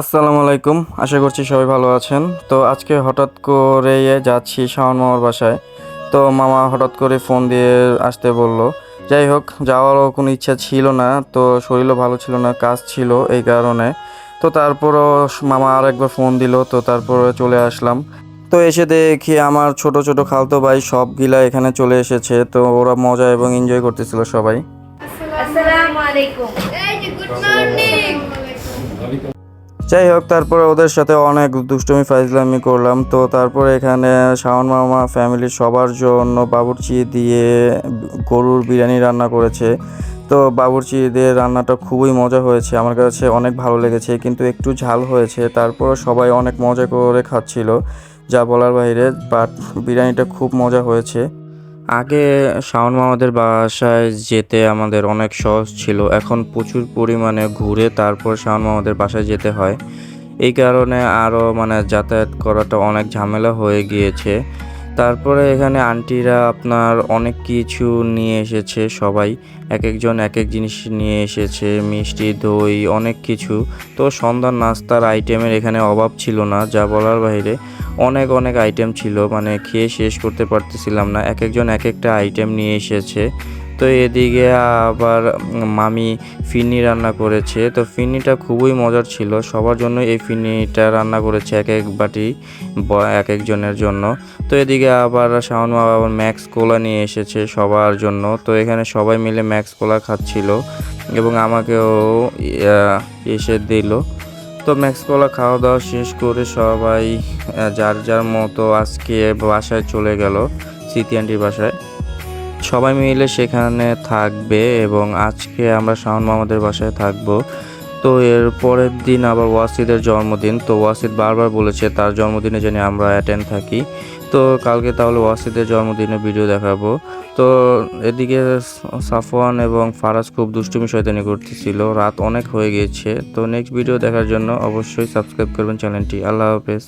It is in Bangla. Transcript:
আসসালামু আলাইকুম, আশা করছি সবাই ভালো আছেন। তো আজকে হঠাৎ করে যাচ্ছি শাওন মামার বাসায়। তো মামা হঠাৎ করে ফোন দিয়ে আসতে বলল, যাই হোক, যাওয়ারও কোনো ইচ্ছা ছিল না, তো শরীরও ভালো ছিল না, কাজ ছিল এই কারণে। তো তারপরও মামা আরেকবার ফোন দিল তো তারপরে চলে আসলাম। তো এসে দেখি আমার ছোট ছোট খালতো ভাই সবগুলা এখানে চলে এসেছে তো ওরা মজা এবং এনজয় করতেছিল সবাই। যাই হোক তারপরে ওদের সাথে অনেক দুষ্টুমি ফাইজলামি করলাম তো তারপরে এখানে শাওন মামা ফ্যামিলির সবার জন্য বাবুর্চি দিয়ে গরুর বিরিয়ানি রান্না করেছে। তো বাবুর্চি দিয়ে রান্নাটা খুবই মজা হয়েছে, আমার কাছে অনেক ভালো লেগেছে, কিন্তু একটু ঝাল হয়েছে তারপর সবাই অনেক মজা করে খাচ্ছিল, যা বলার বাইরে বাট বিরিয়ানিটা খুব মজা হয়েছে। আগে শাওন মামাদের বাসায় যেতে আমাদের অনেক সহজ ছিল, এখন প্রচুর পরিমাণে ঘুরে তারপর শাওন মামাদের বাসায় যেতে হয়। এই কারণে আরও মানে যাতায়াত করাটা অনেক ঝামেলা হয়ে গিয়েছে। তারপরে এখানে আন্টিরা আপনার অনেক কিছু নিয়ে এসেছে সবাই। এক একজন এক এক জিনিস নিয়ে এসেছে, মিষ্টি, দই, অনেক কিছু। তো সন্ধ্যার নাস্তার আইটেমের এখানে অভাব ছিল না, যা বলার বাইরে অনেক অনেক আইটেম ছিল। মানে খেয়ে শেষ করতে পারতেছিলাম না। এক একজন এক একটা আইটেম নিয়ে এসেছে। তো এদিকে আবার মামি ফিরনি রান্না করেছে। তো ফিরনিটা খুবই মজার ছিল। সবার জন্য এই ফিরনিটা রান্না করেছে এক এক বাটি এক একজনের জন্য। তো এদিকে আবার শাওন মা আবার ম্যাক্স কোলা নিয়ে এসেছে সবার জন্য। তো এখানে সবাই মিলে ম্যাক্স কোলা খাচ্ছিল এবং আমাকেও এসে দিল। তো ম্যাক্স কোলা খাওয়া দাওয়া শেষ করে সবাই যার যার মতো আজকে বাসায় চলে গেল, স্মৃতি আন্টির বাসায়। সবাই মিলে সেখানে থাকবে এবং আজকে আমরা শাহন মামাদের বাসায় থাকব। তো এর পরের দিন আবার ওয়াসিদের জন্মদিন। তো ওয়াসিদ বারবার বলেছে তার জন্মদিনে যেন আমরা অ্যাটেন্ড থাকি। তো কালকে তাহলে ওয়াসিদের জন্মদিনে ভিডিও দেখাবো। তো এদিকে সাফওয়ান এবং ফারাজ খুব দুষ্টুমি শয়তানি করতেছিল। রাত অনেক হয়ে গিয়েছে। তো নেক্সট ভিডিও দেখার জন্য অবশ্যই সাবস্ক্রাইব করবেন চ্যানেলটি। আল্লাহ হাফেজ।